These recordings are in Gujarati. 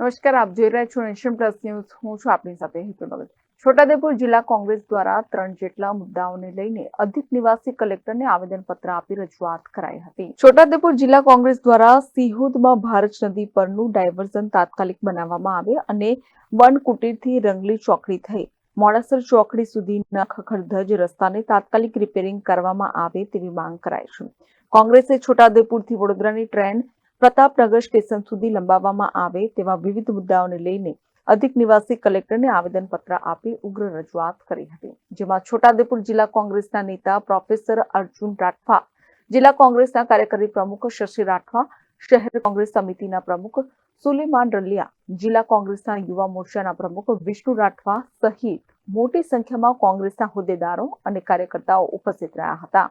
નમસ્કાર, આપ જોઈ રહ્યા છો નેશન પ્લસ ન્યૂઝ હું છું આપની સાથે હેતુ નગર છોટાદેપુર જિલ્લા કોંગ્રેસ દ્વારા ત્રણ જેટલા મુદ્દાઓને લઈને અધિક નિવાસી કલેક્ટરને આવેદનપત્ર આપી રજૂઆત કરાઈ હતી. છોટાદેપુર જિલ્લા કોંગ્રેસ દ્વારા સિહોદમાં ભારત નદી પરનું ડાયવર્ઝન તાત્કાલિક બનાવવામાં આવે અને વન કુટીરથી રંગલી ચોકડી થઈ. મોડાસર ચોકડી સુધીના ખખડધજ રસ્તાને તાત્કાલિક રિપેરિંગ કરવામાં આવે તેવી માંગ કરાઈ છે. કોંગ્રેસે છોટાઉદેપુરથી વડોદરાની ટ્રેન પ્રતાપનગર સ્ટેશન સુધી લંબાવવામાં આવે તેવા વિવિધ મુદ્દાઓને લઈને અધિક નિવાસી કલેક્ટરને આવેદનપત્ર આપી ઉગ્ર રજૂઆત કરી હતી. જેમાં છોટાઉદેપુર જિલ્લા કોંગ્રેસના નેતા પ્રોફેસર અર્જુન રાઠવા, જિલ્લા કોંગ્રેસના કાર્યકારી પ્રમુખ શશી રાઠવા, શહેર કોંગ્રેસ સમિતિના પ્રમુખ સુલેમાન રલિયા, જિલ્લા કોંગ્રેસના યુવા મોરચાના પ્રમુખ વિષ્ણુ રાઠવા સહિત મોટી સંખ્યામાં કોંગ્રેસના હોદ્દેદારો અને કાર્યકર્તાઓ ઉપસ્થિત રહ્યા હતા.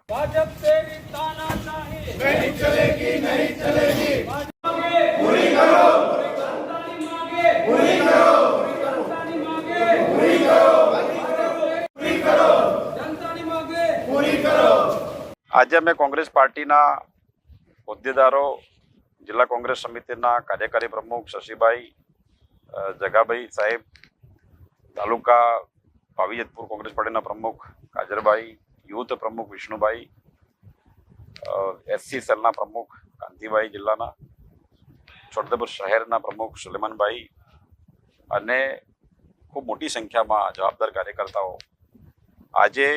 नहीं चलेगी नहीं चलेगी पूरी करो जनतानी मांगे पूरी करो जनतानी मांगे पूरी करो पूरी करो जनतानी मांगे पूरी करो આજે અમે કોંગ્રેસ પાર્ટીના હોદ્દેદારો જિલ્લા કોંગ્રેસ સમિતિના કાર્યકારી પ્રમુખ શશીભાઈ અ, જગાભાઈ સાહેબ તાલુકા પાવીજતપુર કોંગ્રેસ પાર્ટીના પ્રમુખ કાજરભાઈ યુથ પ્રમુખ વિષ્ણુભાઈ એસસી સેલના પ્રમુખ કાંતિભાઈ જિલ્લાના છોટાઉદેપુર શહેરના પ્રમુખ સુલેમાનભાઈ અને ખૂબ મોટી સંખ્યામાં જવાબદાર કાર્યકર્તાઓ. આજે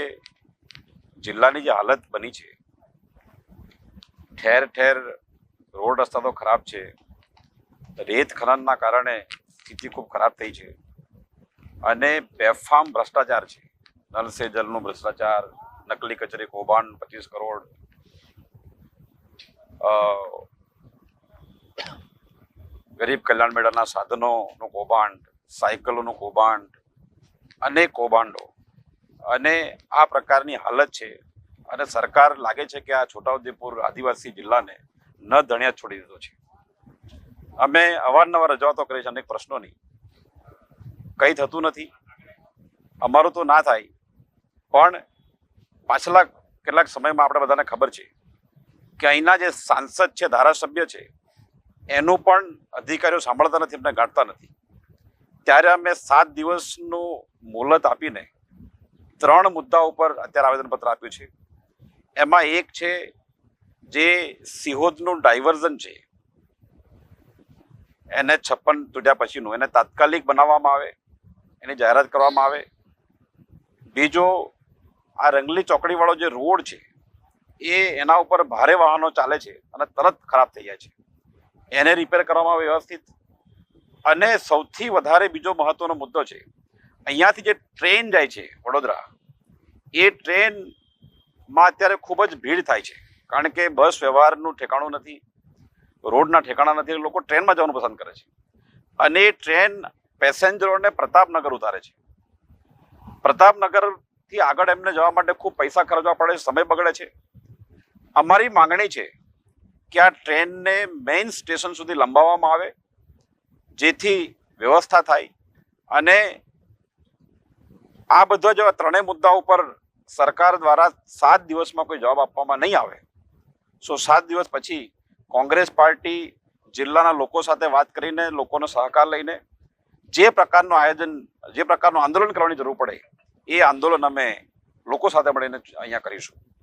જિલ્લાની જે હાલત બની છે, ઠેર ઠેર રોડ રસ્તા તો ખરાબ છે, રેત ખનનના કારણે સ્થિતિ ખૂબ ખરાબ થઈ છે અને બેફામ ભ્રષ્ટાચાર છે. નલ સે જલનું ભ્રષ્ટાચાર, નકલી કચેરી કૌભાંડ પચીસ કરોડ ગરીબ કલ્યાણ મેળાના સાધનોનું કૌભાંડ, સાયકલોનું કૌભાંડ, અનેક કૌભાંડો. અને આ પ્રકારની હાલત છે. અને સરકાર લાગે છે કે આ છોટાઉદેપુર આદિવાસી જિલ્લાને ન ધણ્યા છોડી દીધો છે. અમે અવારનવાર રજૂઆતો કરી છે અનેક પ્રશ્નોની. કંઈ થતું નથી. અમારું તો ના થાય. પણ પાછલા કેટલાક સમયમાં આપણે બધાને ખબર છે કે અહીંના જે સાંસદ છે, ધારાસભ્ય છે, એનું પણ અધિકારીઓ સાંભળતા નથી, એમને ગાંઠતા નથી. ત્યારે અમે સાત દિવસનું મુહલત આપીને ત્રણ મુદ્દા ઉપર અત્યારે આવેદનપત્ર આપ્યું છે. એમાં એક છે જે સિહોદનું ડાયવર્ઝન છે, એને છપ્પન તૂટ્યા પછીનું, એને તાત્કાલિક બનાવવામાં આવે, એની જાહેરાત કરવામાં આવે. બીજો, આ રંગલી ચોકડીવાળો જે રોડ છે એ એના ઉપર ભારે વાહનો ચાલે છે અને તરત ખરાબ થઈ જાય છે. એને રિપેર કરવામાં વ્યવસ્થિત. અને સૌથી વધારે બીજો મહત્વનો મુદ્દો છે, અહીંયાથી જે ટ્રેન જાય છે વડોદરા, એ ટ્રેનમાં અત્યારે ખૂબ જ ભીડ થાય છે. કારણ કે બસ વ્યવહારનું ઠેકાણું નથી, રોડના ઠેકાણા નથી લોકો ટ્રેનમાં જવાનું પસંદ કરે છે. અને એ ટ્રેન પેસેન્જરોને પ્રતાપનગર ઉતારે છે. પ્રતાપનગરથી આગળ એમને જવા માટે ખૂબ પૈસા ખર્ચવા પડે છે, સમય બગડે છે. અમારી માંગણી છે કે આ ટ્રેનને મેઇન સ્ટેશન સુધી લંબાવવામાં આવે, જેથી વ્યવસ્થા થાય અને આ બધા જો ત્રણેય મુદ્દા ઉપર સરકાર દ્વારા સાત દિવસમાં કોઈ જવાબ આપવામાં નહીં આવે, સો સાત દિવસ પછી કોંગ્રેસ પાર્ટી જિલ્લાના લોકો સાથે વાત કરીને, લોકોનો સહકાર લઈને જે પ્રકારનું આયોજન, જે પ્રકારનું આંદોલન કરવાની જરૂર પડે, એ આંદોલન અમે લોકો સાથે મળીને અહીંયા કરીશું.